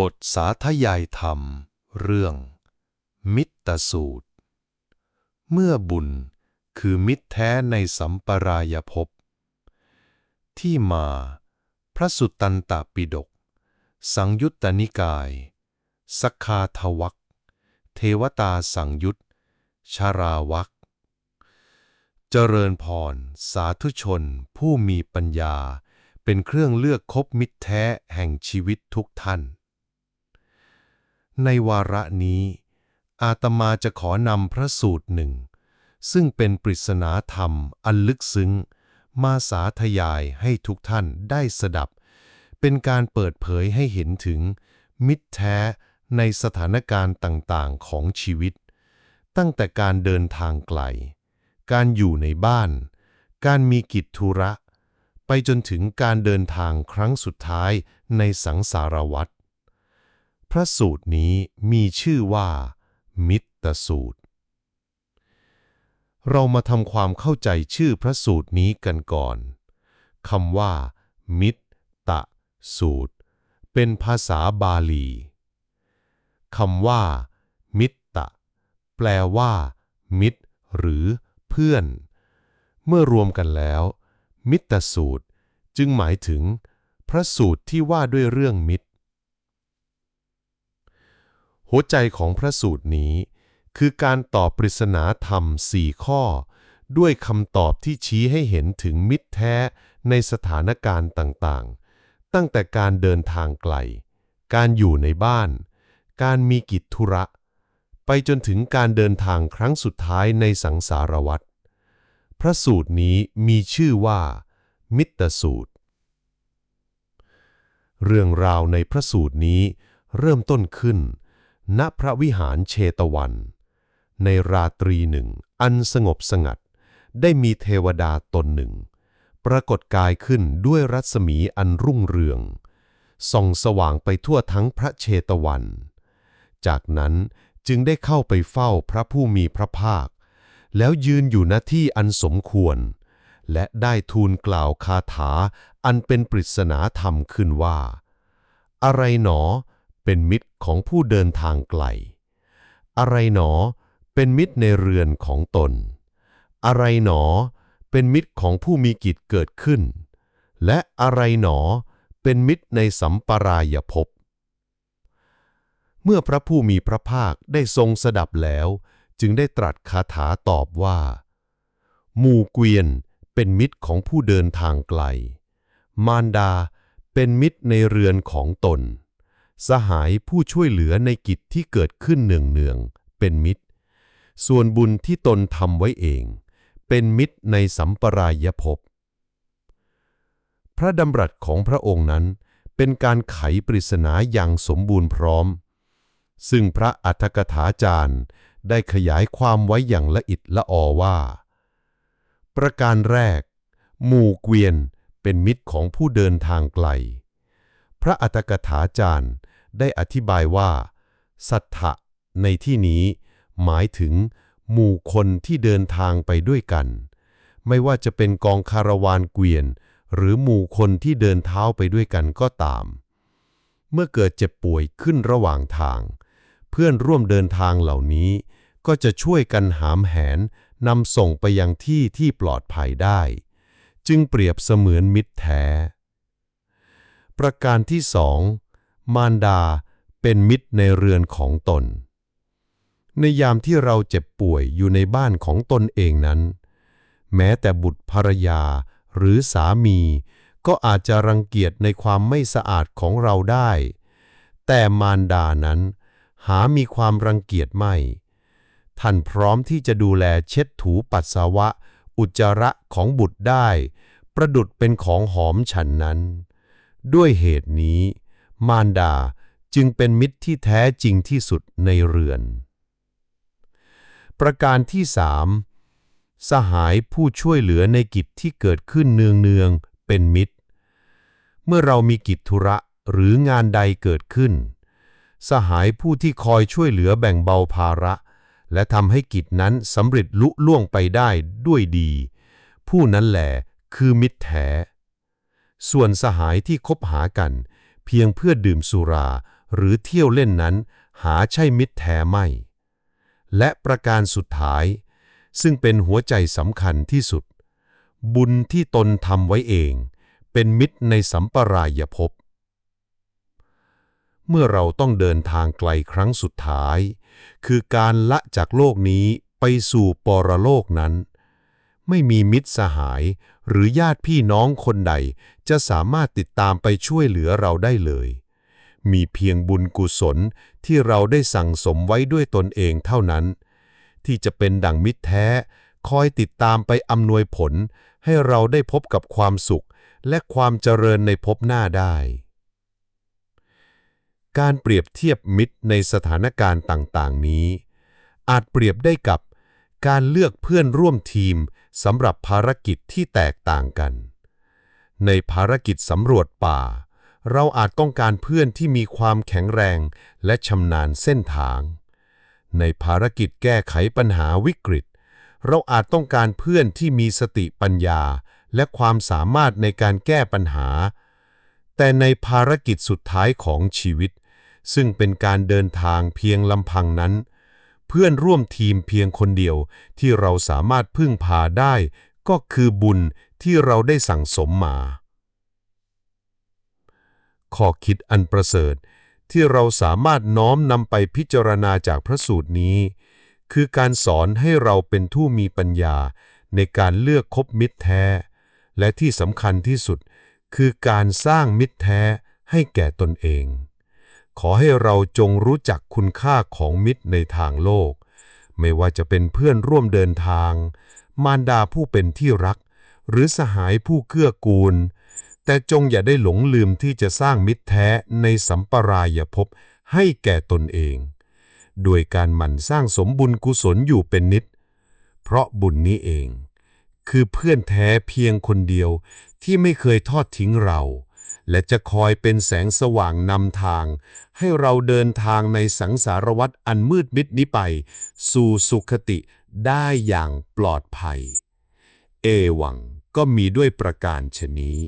บทสาธยายธรรม เรื่อง มิตรสูตร เมื่อบุญคือมิตรแท้ในสัมปรายภพ ที่มา พระสุตตันตปิฎกสังยุตตนิกาย สักคาทวักเทวตาสังยุตชาราวักเจริญพร สาธุชนผู้มีปัญญา เป็นเครื่องเลือกคบมิตรแท้แห่งชีวิตทุกท่าน ในวาระนี้ อาตมาจะขอนำพระสูตรหนึ่ง ซึ่งเป็นปริศนาธรรมอันลึกซึ้ง มาสาธยายให้ทุกท่านได้สดับ เป็นการเปิดเผยให้เห็นถึง มิตรแท้ในสถานการณ์ต่างๆของชีวิต ตั้งแต่การเดินทางไกล การอยู่ในบ้าน การมีกิจธุระ ไปจนถึงการเดินทางครั้งสุดท้ายในสังสารวัฏ พระสูตรนี้มีชื่อว่า มิตรสูตร เรามาทำความเข้าใจชื่อพระสูตรนี้กันก่อนคำว่า มิตรสูตร เป็นภาษาบาลีคำว่า มิตรแปลว่า มิตร หรือ เพื่อน เมื่อรวมกันแล้ว มิตรสูตร จึงหมายถึง พระสูตรที่ว่าด้วยเรื่องมิตร หัวใจของพระสูตรนี้ คือการตอบปริศนาธรรมสี่ข้อ ด้วยคำตอบที่ชี้ให้เห็นถึงมิตรแท้ในสถานการณ์ต่างๆ ตั้งแต่การเดินทางไกล การอยู่ในบ้าน การมีกิจธุระ ไปจนถึงการเดินทางครั้งสุดท้ายในสังสารวัฏพระสูตรนี้มีชื่อว่า มิตรสูตร เรื่องราวในพระสูตรนี้เริ่มต้นขึ้น ณพระวิหารเชตวัน ในราตรีหนึ่ง อันสงบสงัด ได้มีเทวดาตนหนึ่ง ปรากฏกายขึ้นด้วยรัศมีอันรุ่งเรือง ส่องสว่างไปทั่วทั้งพระเชตวัน จากนั้นจึงได้เข้าไปเฝ้าพระผู้มีพระภาค แล้วยืนอยู่ณที่อันสมควร และได้ทูลกล่าวคาถาอันเป็นปริศนาธรรมขึ้นว่า อะไรหนอ เป็นมิตรของผู้เดินทางไกล อะไรหนอ เป็นมิตรในเรือนของตน อะไรหนอ เป็นมิตรของผู้มีกิจเกิดขึ้น และอะไรหนอ เป็นมิตรในสัมปรายภพ เมื่อพระผู้มีพระภาคได้ทรงสดับแล้ว จึงได้ตรัสคาถาตอบว่าหมู่เกวียนเป็นมิตรของผู้เดินทางไกล มารดาเป็นมิตรในเรือนของตน สหายผู้ช่วยเหลือในกิจที่เกิดขึ้นเนืองๆเป็นมิตร ส่วนบุญที่ตนทำไว้เอง เป็นมิตรในสัมปรายภพ พระดำรัสของพระองค์นั้นเป็นการไขปริศนาอย่างสมบูรณ์พร้อม ซึ่งพระอัฏฐกถาจารย์ได้ขยายความไว้อย่างละเอิดละออว่า ประการแรก หมู่เกวียนเป็นมิตรของผู้เดินทางไกล พระอัฏฐกถาจารย์ ได้อธิบายว่า สัทธะในที่นี้ หมายถึง หมู่คนที่เดินทางไปด้วยกัน ไม่ว่าจะเป็นกองคาราวานเกวียน หรือหมู่คนที่เดินเท้าไปด้วยกันก็ตาม เมื่อเกิดเจ็บป่วยขึ้นระหว่างทาง เพื่อนร่วมเดินทางเหล่านี้ ก็จะช่วยกันหามแหนนำส่งไปยังที่ที่ปลอดภัยได้ จึงเปรียบเสมือนมิตรแท้ ประการที่สอง มารดาเป็นมิตรในเรือนของตน ในยามที่เราเจ็บป่วยอยู่ในบ้านของตนเองนั้น แม้แต่บุตรภรรยาหรือสามี ก็อาจจะรังเกียจในความไม่สะอาดของเราได้ แต่มารดานั้น หามีความรังเกียจไม่ ท่านพร้อมที่จะดูแลเช็ดถูปัสสาวะ อุจจาระของบุตรได้ ประดุดเป็นของหอมฉันนั้น ด้วยเหตุนี้ มารดาจึงเป็นมิตรที่แท้จริงที่สุดในเรือน ประการที่สามสหายผู้ช่วยเหลือในกิจที่เกิดขึ้นเนืองๆเป็นมิตร เมื่อเรามีกิจธุระหรืองานใดเกิดขึ้น สหายผู้ที่คอยช่วยเหลือแบ่งเบาภาระ และทำให้กิจนั้นสำเร็จลุล่วงไปได้ด้วยดี ผู้นั้นแหละคือมิตรแท้ ส่วนสหายที่คบหากัน เพียงเพื่อดื่มสุรา หรือเที่ยวเล่นนั้น หาใช่มิตรแท้ไม่ และประการสุดท้าย ซึ่งเป็นหัวใจสำคัญที่สุด บุญที่ตนทำไว้เอง เป็นมิตรในสัมปรายภพเมื่อเราต้องเดินทางไกลครั้งสุดท้าย คือการละจากโลกนี้ไปสู่ปรโลกนั้น ไม่มีมิตรสหาย หรือญาติพี่น้องคนใด จะสามารถติดตามไปช่วยเหลือเราได้เลย มีเพียงบุญกุศลที่เราได้สั่งสมไว้ด้วยตนเองเท่านั้น ที่จะเป็นดั่งมิตรแท้ คอยติดตามไปอำนวยผล ให้เราได้พบกับความสุข และความเจริญในภพหน้าได้ การเปรียบเทียบมิตรในสถานการณ์ต่าง ๆ นี้ อาจเปรียบได้กับการเลือกเพื่อนร่วมทีม สำหรับภารกิจที่แตกต่างกัน ในภารกิจสำรวจป่า เราอาจต้องการเพื่อนที่มีความแข็งแรงและชำนาญเส้นทาง ในภารกิจแก้ไขปัญหาวิกฤต เราอาจต้องการเพื่อนที่มีสติปัญญา และความสามารถในการแก้ปัญหา แต่ในภารกิจสุดท้ายของชีวิต ซึ่งเป็นการเดินทางเพียงลำพังนั้น เพื่อนร่วมทีมเพียงคนเดียว ที่เราสามารถพึ่งพาได้ ก็คือบุญที่เราได้สั่งสมมา ข้อคิดอันประเสริฐที่เราสามารถน้อมนำไปพิจารณาจากพระสูตรนี้ คือการสอนให้เราเป็นผู้มีปัญญาในการเลือกคบมิตรแท้ และที่สำคัญที่สุดคือการสร้างมิตรแท้ให้แก่ตนเอง ขอให้เราจงรู้จักคุณค่าของมิตรในทางโลก ไม่ว่าจะเป็นเพื่อนร่วมเดินทาง มารดาผู้เป็นที่รัก หรือสหายผู้เกื้อกูล แต่จงอย่าได้หลงลืมที่จะสร้างมิตรแท้ในสัมปรายภพให้แก่ตนเองโดยการหมั่นสร้างสมบุญกุศลอยู่เป็นนิด เพราะบุญนี้เอง คือเพื่อนแท้เพียงคนเดียวที่ไม่เคยทอดทิ้งเรา และจะคอยเป็นแสงสว่างนำทาง ให้เราเดินทางในสังสารวัฏอันมืดมิดนี้ไป สู่สุขติได้อย่างปลอดภัย เอวังก็มีด้วยประการชนี้